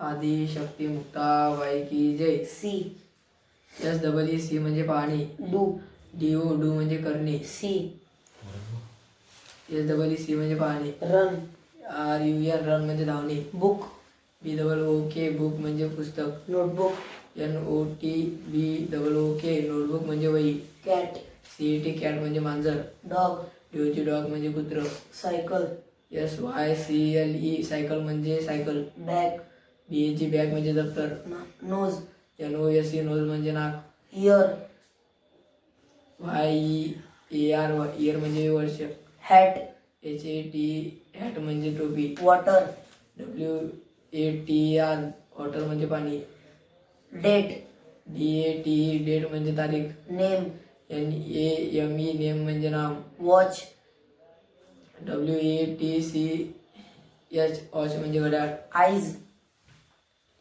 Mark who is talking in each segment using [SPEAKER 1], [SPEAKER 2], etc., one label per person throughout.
[SPEAKER 1] आदी शक्ती मुक्ता बाई की जय.
[SPEAKER 2] सी.
[SPEAKER 1] एस डबल ई सी म्हणजे पाणी.
[SPEAKER 2] डू.
[SPEAKER 1] डी ओ डू म्हणजे करणे.
[SPEAKER 2] सी.
[SPEAKER 1] एस डबल ई सी म्हणजे पाणी.
[SPEAKER 2] Run.
[SPEAKER 1] R U N run म्हणजे धावणे.
[SPEAKER 2] बुक.
[SPEAKER 1] बी डबल ओ के बुक म्हणजे पुस्तक.
[SPEAKER 2] Notebook.
[SPEAKER 1] N O T B double O K notebook म्हणजे वही.
[SPEAKER 2] कॅट.
[SPEAKER 1] सी टी कॅट म्हणजे मांजर.
[SPEAKER 2] डॉग.
[SPEAKER 1] डी डॉग म्हणजे कुत्र.
[SPEAKER 2] Cycle.
[SPEAKER 1] S Y C L E cycle म्हणजे cycle.
[SPEAKER 2] Bag.
[SPEAKER 1] B A G bag म्हणजे दप्तर.
[SPEAKER 2] Nose
[SPEAKER 1] N O S E nose म्हणजे नाक.
[SPEAKER 2] Year
[SPEAKER 1] Y E A R year म्हणजे वर्ष.
[SPEAKER 2] Hat
[SPEAKER 1] H A T hat म्हणजे टोपी.
[SPEAKER 2] Water
[SPEAKER 1] W A T R water म्हणजे पाणी.
[SPEAKER 2] Date
[SPEAKER 1] D A T date म्हणजे तारीख.
[SPEAKER 2] Name
[SPEAKER 1] N A M E name म्हणजे नाम.
[SPEAKER 2] Watch
[SPEAKER 1] W A T C H watch म्हणजे घड्याळ.
[SPEAKER 2] Eyes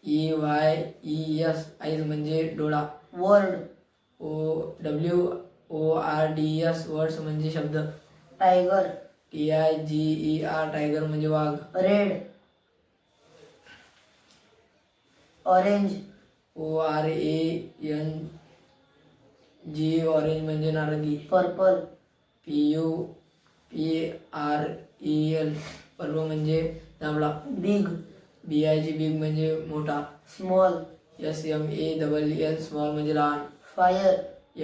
[SPEAKER 1] E Y E S eyes म्हणजे डोळा.
[SPEAKER 2] Word
[SPEAKER 1] O W O R D S words म्हणजे शब्द.
[SPEAKER 2] Tiger
[SPEAKER 1] T I G E R tiger म्हणजे वाघ.
[SPEAKER 2] Red orange
[SPEAKER 1] O R A N G orange म्हणजे नारंगी.
[SPEAKER 2] Purple
[SPEAKER 1] P U P R E L purple म्हणजे जांभळा.
[SPEAKER 2] Big
[SPEAKER 1] B I G big म्हणजे मोठा.
[SPEAKER 2] Small
[SPEAKER 1] S M A double L small म्हणजे लहान.
[SPEAKER 2] Fire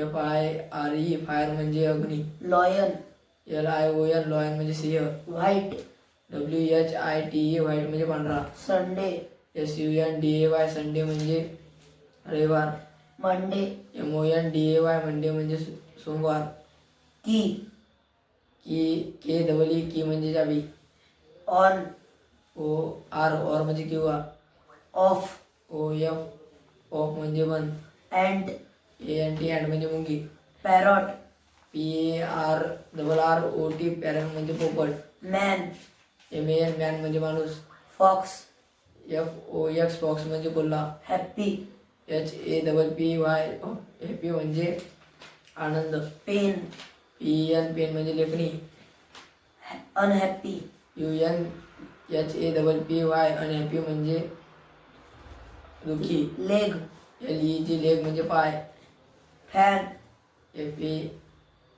[SPEAKER 1] F I R E fire म्हणजे अग्नी.
[SPEAKER 2] Lion
[SPEAKER 1] L I O N lion म्हणजे Singh.
[SPEAKER 2] White
[SPEAKER 1] W H I T E white म्हणजे पांढरा.
[SPEAKER 2] Sunday
[SPEAKER 1] S U N D A Y Sunday म्हणजे रविवार.
[SPEAKER 2] Monday
[SPEAKER 1] M O N D A Y Monday म्हणजे सोमवार.
[SPEAKER 2] की
[SPEAKER 1] की के डबल ई की म्हणजे चावी
[SPEAKER 2] ऑन
[SPEAKER 1] ओ आर ऑर म्हणजे किंवा
[SPEAKER 2] ऑफ़
[SPEAKER 1] ओ एफ़ ऑफ़ म्हणजे बंद
[SPEAKER 2] ant
[SPEAKER 1] A N T ant म्हणजे मुंगी.
[SPEAKER 2] Parrot
[SPEAKER 1] P A R double R O T parrot म्हणजे पोपट.
[SPEAKER 2] Man
[SPEAKER 1] M A N man म्हणजे माणूस.
[SPEAKER 2] Fox
[SPEAKER 1] F O X fox म्हणजे कोल्हा
[SPEAKER 2] happy
[SPEAKER 1] H A double P Y happy म्हणजे आनंद.
[SPEAKER 2] पेन
[SPEAKER 1] पी एन पेन म्हणजे लेखणी
[SPEAKER 2] unhappy
[SPEAKER 1] U N H A double P Y आणि हॅपी म्हणजे दुःखी.
[SPEAKER 2] Leg
[SPEAKER 1] L E G leg म्हणजे पाय.
[SPEAKER 2] फॅन
[SPEAKER 1] एफ़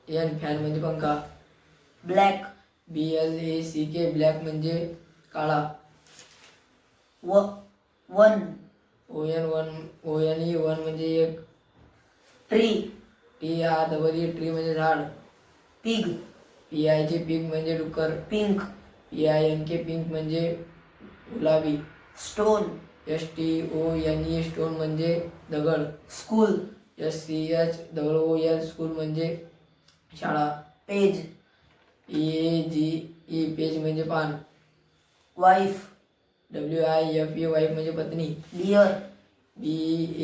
[SPEAKER 1] एन फॅन म्हणजे पंखा.
[SPEAKER 2] Black
[SPEAKER 1] B L A C K black म्हणजे काळा.
[SPEAKER 2] व one
[SPEAKER 1] O N one O N E one म्हणजे एक.
[SPEAKER 2] Tree
[SPEAKER 1] T R double E tree म्हणजे झाड.
[SPEAKER 2] पिग
[SPEAKER 1] पी आय चे पिंक म्हणजे डुक्कर.
[SPEAKER 2] Pink
[SPEAKER 1] P I N K pink म्हणजे गुलाबी.
[SPEAKER 2] Stone.
[SPEAKER 1] S T O N E stone म्हणजे दगड.
[SPEAKER 2] School.
[SPEAKER 1] S C H double O L school म्हणजे शाळा.
[SPEAKER 2] Page.
[SPEAKER 1] A G E page म्हणजे पान.
[SPEAKER 2] Wife.
[SPEAKER 1] W I F E wife म्हणजे पत्नी.
[SPEAKER 2] Bear
[SPEAKER 1] B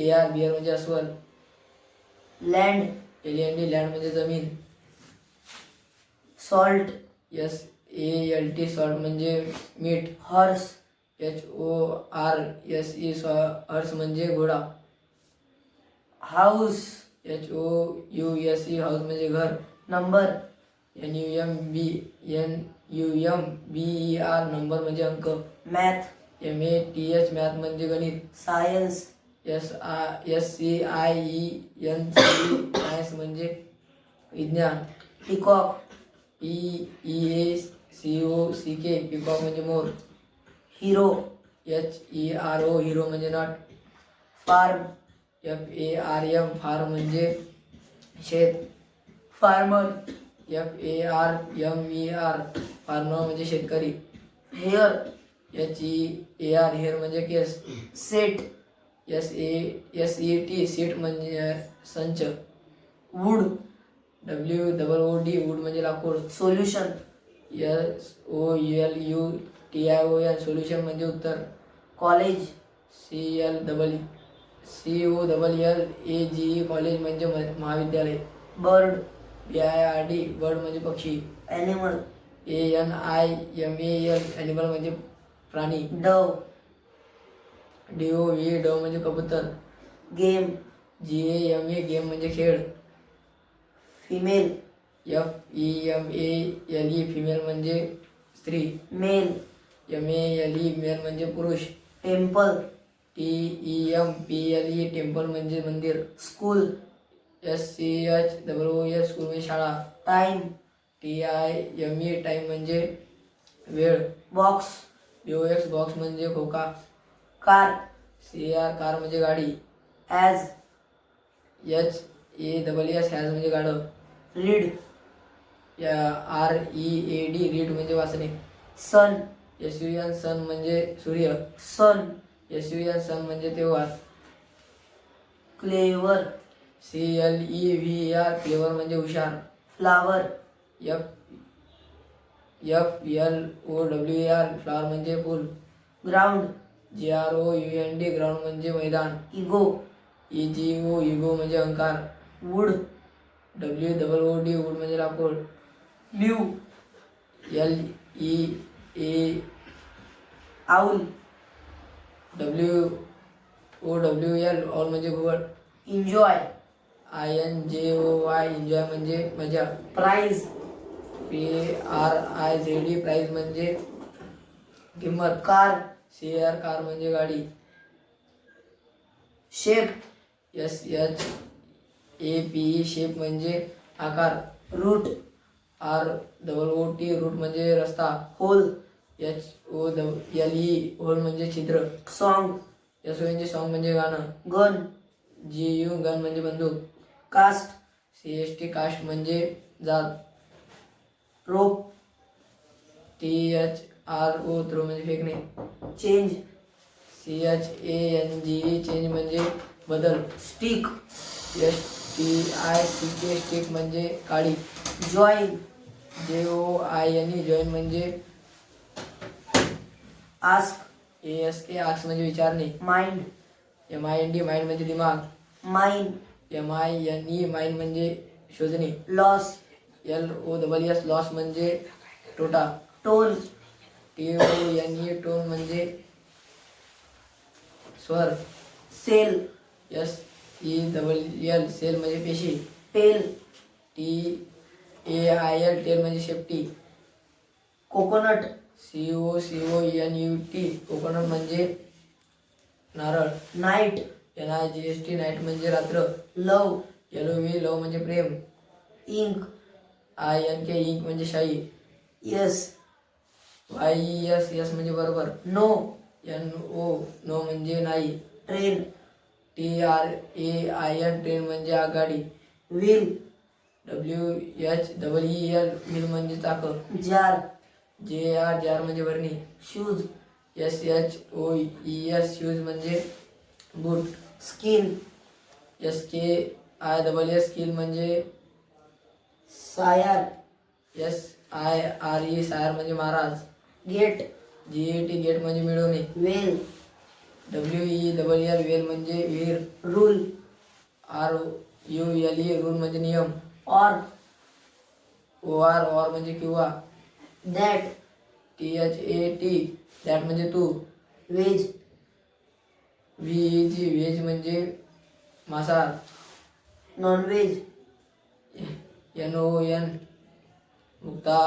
[SPEAKER 1] A R bear म्हणजे अस्वल.
[SPEAKER 2] Land.
[SPEAKER 1] L N D land म्हणजे ज़मीन.
[SPEAKER 2] Salt.
[SPEAKER 1] S A L T salt म्हणजे मीठ
[SPEAKER 2] horse
[SPEAKER 1] H O R, S E horse म्हणजे घोडा.
[SPEAKER 2] House,
[SPEAKER 1] H O U S E, house म्हणजे घर.
[SPEAKER 2] Number,
[SPEAKER 1] N U M B, N U M B E R, number म्हणजे अंक.
[SPEAKER 2] Math,
[SPEAKER 1] M A T H, math म्हणजे गणित.
[SPEAKER 2] Science,
[SPEAKER 1] S I S C I E N C science म्हणजे विज्ञान.
[SPEAKER 2] Peacock
[SPEAKER 1] P E, ए सी O सी K peacock म्हणजे मोर.
[SPEAKER 2] Hero
[SPEAKER 1] H E R O hero म्हणजे नट
[SPEAKER 2] farm
[SPEAKER 1] F A R M farm म्हणजे शेत.
[SPEAKER 2] Farmer
[SPEAKER 1] F A R M E R farmer म्हणजे शेतकरी.
[SPEAKER 2] Hair
[SPEAKER 1] H E A R hair म्हणजे case.
[SPEAKER 2] Set
[SPEAKER 1] S A S E T set म्हणजे संच.
[SPEAKER 2] Wood
[SPEAKER 1] W double O D wood म्हणजे लाकूड.
[SPEAKER 2] Solution
[SPEAKER 1] S O L U T I O N solution म्हणजे उत्तर.
[SPEAKER 2] College
[SPEAKER 1] C L double C O double L A G E college म्हणजे महाविद्यालय.
[SPEAKER 2] Bird
[SPEAKER 1] B I R D bird म्हणजे पक्षी.
[SPEAKER 2] Animal
[SPEAKER 1] A N I M A L animal म्हणजे प्राणी.
[SPEAKER 2] Dove
[SPEAKER 1] D O V dove म्हणजे कबूतर.
[SPEAKER 2] Game
[SPEAKER 1] G A M A game म्हणजे खेळ.
[SPEAKER 2] Female
[SPEAKER 1] F E M A L E female म्हणजे स्त्री.
[SPEAKER 2] Male
[SPEAKER 1] M A L E male म्हणजे पुरुष.
[SPEAKER 2] Temple
[SPEAKER 1] T E M P L E temple म्हणजे मंदिर.
[SPEAKER 2] School
[SPEAKER 1] S C H double O S school म्हणजे शाळा.
[SPEAKER 2] Time
[SPEAKER 1] T I M E time म्हणजे वेळ.
[SPEAKER 2] बॉक्स
[SPEAKER 1] ओ एक्स बॉक्स म्हणजे खोका.
[SPEAKER 2] कार
[SPEAKER 1] सी आर कार म्हणजे गाडी.
[SPEAKER 2] Has
[SPEAKER 1] H A double S has म्हणजे गाडं.
[SPEAKER 2] Read
[SPEAKER 1] R E A D read म्हणजे वाचणे
[SPEAKER 2] sun.
[SPEAKER 1] S U N sun म्हणजे सूर्य.
[SPEAKER 2] Sun.
[SPEAKER 1] S U N sun म्हणजे तेव्हार
[SPEAKER 2] clever
[SPEAKER 1] C L E V R clever म्हणजे हुशार
[SPEAKER 2] flower.
[SPEAKER 1] F F L O W R flower म्हणजे फूल.
[SPEAKER 2] Ground.
[SPEAKER 1] G R O U N D ground म्हणजे मैदान.
[SPEAKER 2] Ego.
[SPEAKER 1] E G O ego म्हणजे अहंकार
[SPEAKER 2] wood.
[SPEAKER 1] W double O D wood म्हणजे लाकूड.
[SPEAKER 2] ल्यू
[SPEAKER 1] L E A
[SPEAKER 2] owl
[SPEAKER 1] W O W L owl म्हणजे घुबड
[SPEAKER 2] enjoy
[SPEAKER 1] I N J O Y enjoy म्हणजे मज़ा.
[SPEAKER 2] Prize
[SPEAKER 1] P R आय झे डी प्राईज म्हणजे किंमत.
[SPEAKER 2] कार
[SPEAKER 1] सी आर कार म्हणजे गाडी.
[SPEAKER 2] Shape
[SPEAKER 1] S H A P shape म्हणजे आकार.
[SPEAKER 2] Route
[SPEAKER 1] R double O T route म्हणजे रस्ता.
[SPEAKER 2] Hole.
[SPEAKER 1] H O dub L E hole म्हणजे छिद्र.
[SPEAKER 2] सॉन्ग
[SPEAKER 1] एस ओ एनचे सॉन्ग म्हणजे गाणं.
[SPEAKER 2] गन
[SPEAKER 1] जी यू गन म्हणजे बंदूक.
[SPEAKER 2] Caste
[SPEAKER 1] C S T caste म्हणजे जात
[SPEAKER 2] rope
[SPEAKER 1] T H R O throw म्हणजे फेकणे.
[SPEAKER 2] Change
[SPEAKER 1] C H A N G E change म्हणजे बदल.
[SPEAKER 2] Stick
[SPEAKER 1] S T I C K stick म्हणजे काळी
[SPEAKER 2] join
[SPEAKER 1] J O I N E join म्हणजे
[SPEAKER 2] ask
[SPEAKER 1] A S K आक्स म्हणजे विचारणे
[SPEAKER 2] mind
[SPEAKER 1] M I N D mind म्हणजे दिमाग.
[SPEAKER 2] Mine
[SPEAKER 1] M I N E mind म्हणजे शोधणे.
[SPEAKER 2] Loss
[SPEAKER 1] L O double S loss म्हणजे तोटा.
[SPEAKER 2] Tone
[SPEAKER 1] T O N E tone म्हणजे स्वर.
[SPEAKER 2] Cell
[SPEAKER 1] S E double L cell म्हणजे पेशी.
[SPEAKER 2] Tail
[SPEAKER 1] T A I L tail म्हणजे शेपटी.
[SPEAKER 2] Coconut.
[SPEAKER 1] C O C O N U T. Coconut म्हणजे नारळ.
[SPEAKER 2] Night.
[SPEAKER 1] N I G S T night म्हणजे रात्र.
[SPEAKER 2] Love.
[SPEAKER 1] L O V love म्हणजे प्रेम.
[SPEAKER 2] Ink.
[SPEAKER 1] I N K ink म्हणजे शाई.
[SPEAKER 2] Yes.
[SPEAKER 1] Y S S म्हणजे बरोबर.
[SPEAKER 2] नो.
[SPEAKER 1] एन ओ नो म्हणजे नाही.
[SPEAKER 2] Train.
[SPEAKER 1] T R A I N train म्हणजे आगगाडी
[SPEAKER 2] wheel.
[SPEAKER 1] W H double E L mill म्हणजे चाकं
[SPEAKER 2] जार
[SPEAKER 1] जे आर जार म्हणजे भरणी
[SPEAKER 2] shoes
[SPEAKER 1] S H O E S shoes म्हणजे boot
[SPEAKER 2] skin
[SPEAKER 1] S K I double S skill म्हणजे
[SPEAKER 2] sire
[SPEAKER 1] S I R E sire म्हणजे महाराज.
[SPEAKER 2] Get
[SPEAKER 1] G A T get म्हणजे मिळवणे.
[SPEAKER 2] Well
[SPEAKER 1] W E double L well म्हणजे विहीर
[SPEAKER 2] rule
[SPEAKER 1] R U L E rule म्हणजे नियम.
[SPEAKER 2] Or
[SPEAKER 1] O R or म्हणजे किंवा
[SPEAKER 2] that
[SPEAKER 1] T H A T that म्हणजे तू?
[SPEAKER 2] वेज
[SPEAKER 1] व्ही जी व्हेज म्हणजे मासा
[SPEAKER 2] non veg
[SPEAKER 1] N O N मुक्ता